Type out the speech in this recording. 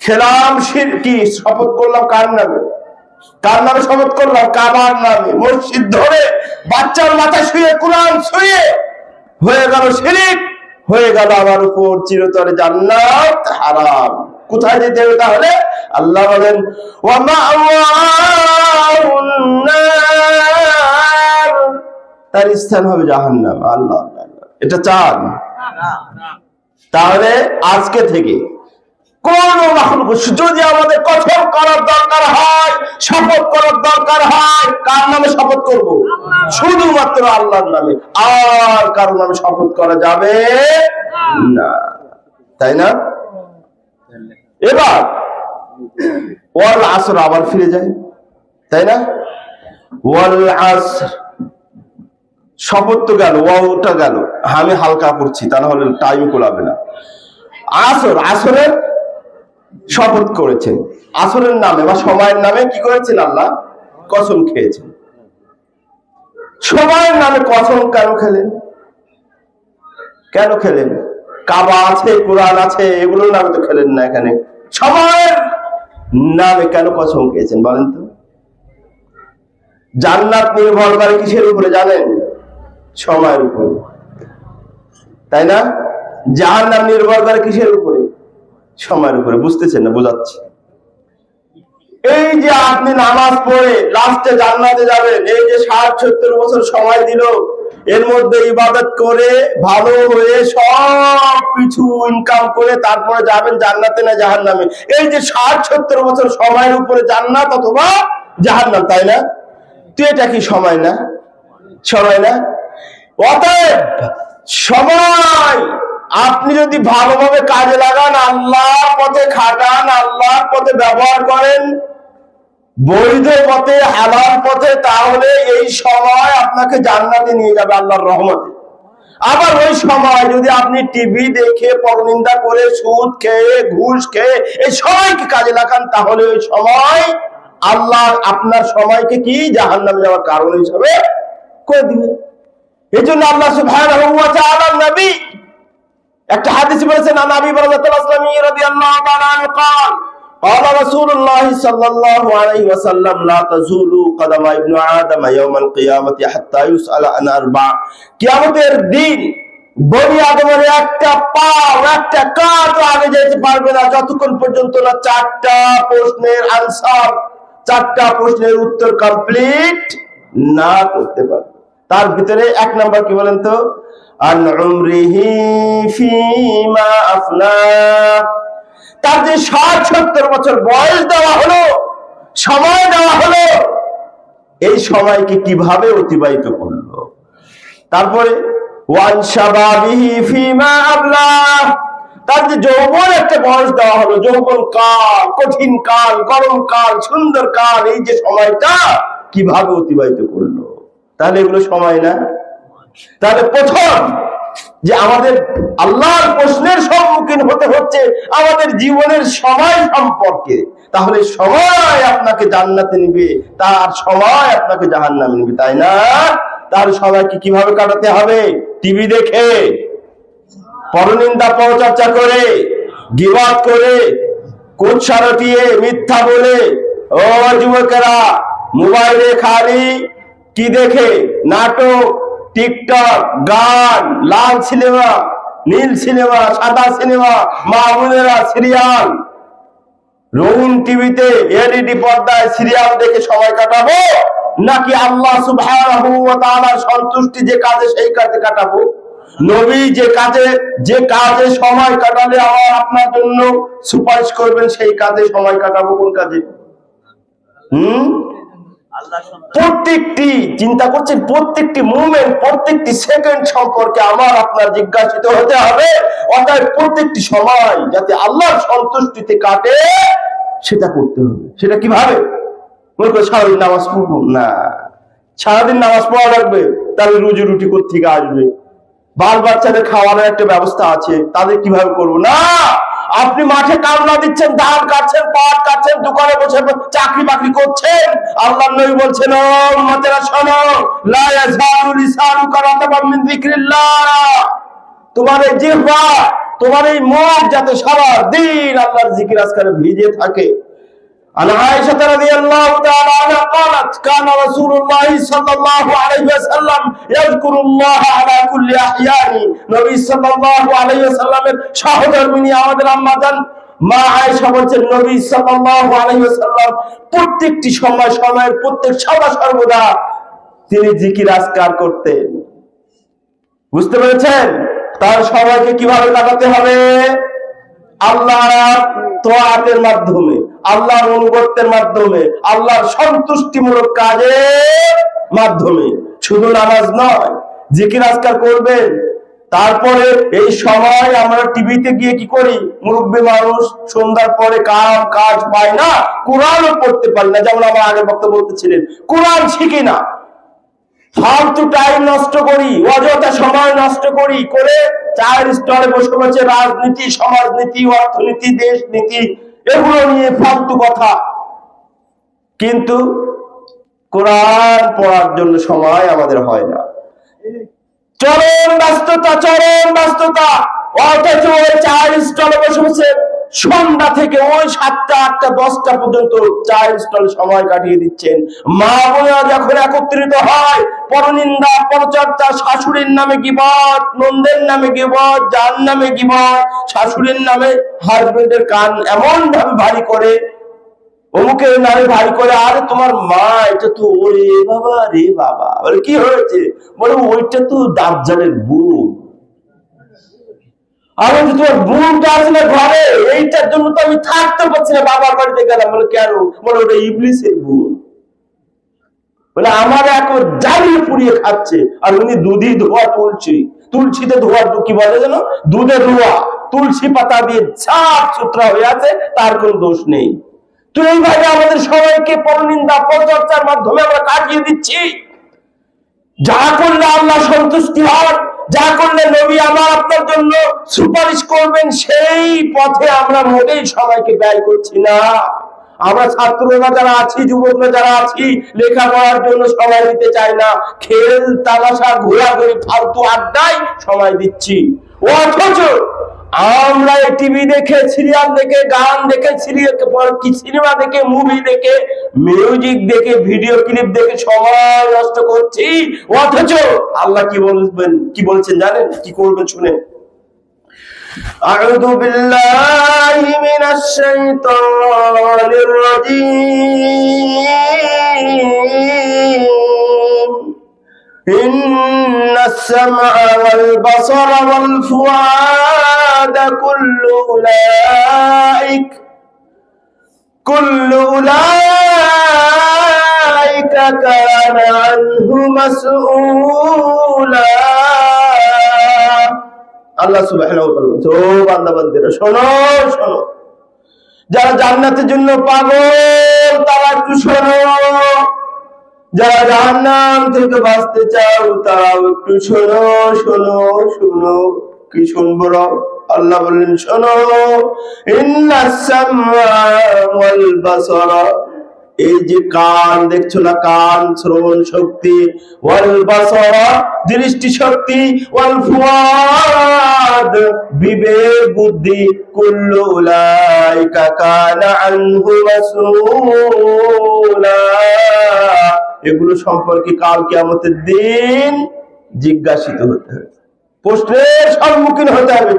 খেলাম কি? শপথ করলাম কার নামে? কার নামে শপথ করলাম? কাবার নামে। মসজিদ ধরে বাচ্চার মাথা শুয়ে কোরআন শুয়ে। হয়ে গেল শিরিক হয়ে গেল আমার উপর চিরতরে জান্নাত হারাম। কোথায় যেতে হবে তাহলে? আল্লাহ বলেন তার স্থান হবে জাহান্নাম। আল্লাহ। এটা চান। তাহলে আজকে থেকে যদি আমাদের কঠোর করার দরকার হয়, শপথ করার দরকার হয়, কার নামে শপথ করব? শুধুমাত্র আল্লাহর নামে। আর কারও নামে শপথ করা যাবে না। তাই না? এবার, ওয়াল আসর আবার ফিরে যায়। তাই না? ওয়াল আসর। শপথ তো গেল ওটা গেল। আমি হালকা করছি তা না হলে টাইম কোলাবে না। আসর, আসরের শপথ করেছেন আসরের নামে বা সময়ের নামে কি করেছেন আল্লাহ? কসম খেয়েছেন। সময়ের নামে কসম কেন খেলেন? কেন খেলেন? কাবা আছে, কোরআন আছে, এগুলোর নামে তো খেলেন না এখানে। সময়ের নামে কেন কসম খেয়েছেন বলেন তো? জান্নাত নির্ভর করে কিসের উপরে জানেন? সময়ের উপরে। তাই না? জাহার নাম নির্ভর করে কিসের উপরে? সময়ের উপরে, বুঝতেছেন না, বোঝাচ্ছি। এই যে আপনি নামাজ পড়ে লাস্টে জান্নাতে যাবেন, এই যে ষাট, সত্তর বছর সময় দিল, এর মধ্যে ইবাদত করে, ভালো হয়ে সব কিছু ইনকাম করে তারপরে যাবেন জান্নাতে না জাহার নামে এই যে ষাট, সত্তর বছর সময়ের উপরে জান্নাত অথবা জাহার নাম তাই না? তুই এটা কি সময় না? সময় না? অতএব সময় আপনি যদি ভালোভাবে কাজে লাগান, আল্লাহর পথে খাটান, আল্লাহর পথে ব্যবহার করেন, বৈধ পথে, হালাল পথে, তাহলে এই সময় আপনাকে জান্নাতে নিয়ে যাবে আল্লাহর রহমতে। আবার ওই সময় যদি আপনি টিভি দেখে, পরনিন্দা করে, সুদ খেয়ে, ঘুষ খেয়ে, এই সময়কে কাজে লাগান, তাহলে ওই সময় আল্লাহ আপনার সময়কে কি? জাহান নামে যাওয়ার কারণ হিসাবে করে দিবে। এই জন্য আল্লাহ তাআলা নবী একটা হাদিস বলেছেন আন আবি বরদাতুল আসলামী রাদিয়াল্লাহু তাআলা আনহু قال قال رسول الله صلى الله عليه وسلم لا تزول قدم ابن آدم يوم القيامة حتى يسأل عن أربع কিয়ামতের দিন বনি আদমের একটা পাও একটা কাজ আগে যেতে পারবে না যতক্ষণ পর্যন্ত না চারটা প্রশ্নের আনসার চারটা প্রশ্নের উত্তর কমপ্লিট না করতে পারবে তার ভিতরে এক নাম্বার কি বলেন তো আন উমরিহি ফিমা আফনা। তার যে ষাট সত্তর বছর বয়স দেওয়া হলো, সময় দেওয়া হলো, এই সময়কে কীভাবে অতিবাহিত করল? তারপরে, ওয়ান শাবাবিহি ফিমা আবলা তার যে যৌবন একটা বয়স দেওয়া হলো, যৌবন কাল, কঠিন কাল, গরম কাল, সুন্দর কাল, এই যে সময়টা কীভাবে অতিবাহিত করল? তাহলে এগুলো সময় না? তাহলে প্রথম যে আমাদের আল্লাহর প্রশ্নের সম্মুখীন হতে হচ্ছে আমাদের জীবনের সময় সম্পর্কে। তাহলে সময় আপনাকে জান্নাতে নিবে, তার সময় আপনাকে জাহান্নামে নিবে, তাই না? তার সময়কে কীভাবে কাটাতে হবে? টিভি দেখে, পরনিন্দা পরচর্চা করে, গিবাদ করে কুৎসা রটিয়ে মিথ্যা বলে, ও যুবকেরা, মোবাইলে খালি কি দেখে? নাটক টিকটক, গান, লাল সিনেমা, নীল সিনেমা, সাদা সিনেমা, মা বোনেরা সিরিয়াল। রঙিন টিভিতে এলইডি পর্দায় সিরিয়াল দেখে সময় কাটাবো? নাকি আল্লাহ সন্তুষ্টি যে কাজে সেই কাজে কাটাবো? নবী যে কাজে যে কাজে সময় কাটালে আমার আপনার জন্য সুপারিশ করবেন, সেই কাজে সময় কাটাবো কোন কাজে? হুম? প্রত্যেকটি চিন্তা করছেন, প্রত্যেকটি মুভমেন্ট প্রত্যেকটি সেকেন্ড সম্পর্কে আমার আপনার জিজ্ঞাসিত হতে হবে। অতএব প্রত্যেকটি সময় যাতে আল্লাহর সন্তুষ্টিতে কাটে, সেটা করতে হবে। সেটা কীভাবে? সারাদিন নামাজ পড়ব? না। সারাদিন নামাজ পড়া লাগবে, তাহলে রুজি রুটি থেকে আসবে? বাল বাচ্চাদের খাওয়ানোর একটা ব্যবস্থা আছে, তাদের কীভাবে করব? না! আপনি মাঠে কামলা দিচ্ছেন, ধান কাটছেন, পাট কাটছেন, দোকানে বসে চাকরি বাকরি করছেন। আল্লাহ নবী বলছেন লা তোমার এই জিহ্বা, তোমার এই মুখ যাতে সারা দিন আল্লাহর জিকির আজকারে ভিজে থাকে। عن عائشة رضي الله تعالى عنها قالت كان رسول الله صلى الله عليه وسلم يذكر الله على كل أحيانه নবী সাল্লাল্লাহু আলাইহি ওয়াসাল্লামের সহধর্মিনী আমাদের আম্মা জান মা আয়েশা বলছেন নবী সাল্লাল্লাহু আলাইহি ওয়াসাল্লাম প্রত্যেকটি সময় সময়ের প্রত্যেক সময় সর্বদা তিনি জিকির আজকার করতেন বুঝতে পেরেছেন তার সময়কে কিভাবে কাটাতে হবে আল্লাহর তোয়াতের মাধ্যমে, আল্লাহর অনুগত্যের মাধ্যমে, আল্লাহর সন্তুষ্টিমূলক কাজের মাধ্যমে। শুধু নামাজ নয়, জিকির আজকার করবেন। তারপরে এই সময় আমরা টিভিতে গিয়ে কি করি? মুরব্বী মানুষ সন্ধ্যার পরে কাম, কাজ পায় না, কোরআনও পড়তে পারি না। যেমন আমার আগের বক্তব্য বলতেছিলেন, কোরআন শিখি না। ফালতু টাইম নষ্ট করি, অযথা সময় নষ্ট করি, করে চায়ের স্টলে বসে বসে রাজনীতি, সমাজনীতি, অর্থনীতি দেশ নীতি এগুলো নিয়ে ফালতু কথা। কিন্তু কোরআন পড়ার জন্য সময় আমাদের হয় না। চরম ব্যস্ততা চরম ব্যস্ততা। অথচ চায়ের স্টলে বসে বসে সন্ধ্যা থেকে ওই সাতটা, আটটা, দশটা পর্যন্ত চায়ের স্টলে সময় কাটিয়ে দিচ্ছেন। মা বোনেরা যখন একত্রিত হয়, পরনিন্দা, পরচর্চা, শাশুড়ির নামে গিবত, নন্দের নামে গিবত, যার নামে গিবত, শাশুড়ির নামে হাজবেন্ডের কান এমন ভাবে ভারী করে, অমুকের নামে ভারী করে, আরে তোমার মা, এটা তো ওরে বাবা, রে বাবা। বলে, কি হয়েছে? বলে, ওইটা তো দাজ্জালের বুক আমি তোমার বোনটা আছে না ঘরে? এইটার জন্য তো আমি থাকতে পারছি না, বাবার বাড়িতে গেলাম। বলে কেন বলে, ওটা ইবলিসের বোন বলে, আমার এক জ্বালিয়ে পুড়িয়ে খাচ্ছে, আর উনি দুধি ধোয়া তুলছি। তুলসীতে ধোয়া কি বলে যেন? দুধে ধোয়া, তুলসী পাতা দিয়ে সাফ সুতরা হয়ে আছে, তার কোন দোষ নেই। তো এইভাবে আমাদের সবাইকে পরনিন্দা, পরচর্চার মাধ্যমে আমরা কাটিয়ে দিচ্ছি। যা করলে আল্লাহ সন্তুষ্টি হন। যা করলে নবী আমার আপনার জন্য সুপারিশ করবেন, সেই পথে আমরা মোটেই সবাইকে ব্যয় করছি না। আমরা ছাত্ররা যারা আছি, যুবকরা যারা আছি, লেখাপড়ার জন্য সময় দিতে চাই না। খেল, তামাশা, ঘোরাঘুরি, ফালতু আড্ডায় সময় দিচ্ছি। অথচ আমরা টিভি দেখে সিরিয়াল দেখে গান দেখে সিরিয়াল কি সিনেমা দেখে মুভি দেখে মিউজিক দেখে ভিডিও ক্লিপ দেখে সময় নষ্ট করছি অথচ আল্লাহ কি বলবেন কি বলছেন জানেন কি করবেন শুনে أعوذ بالله من الشيطان الرجيم إن السمع والبصر والفؤاد كل أولئك كل أولئك كان عنه مسؤولا আল্লাহ সুবহানাহু ওয়া তাআলা ও বান্দা বান্দিরা শোনো শোনো যারা জান্নাতের জন্য পাগল তারা একটু শোনো যারা জাহান্নাম থেকে বাঁচতে চাও, তারাও একটু শোনো শোনো শোনো। কি শুনব আল্লাহ বললেন শোনো। এই যে কান, দেখছ না কান? শ্রবণ শক্তি। দৃষ্টি শক্তি। বিবেক, বুদ্ধি। কুল্লু উলাইকা কানা এগুলো সম্পর্কে কাল আমাদের দিন জিজ্ঞাসিত হতে হবে। প্রশ্নের সম্মুখীন হতে হবে।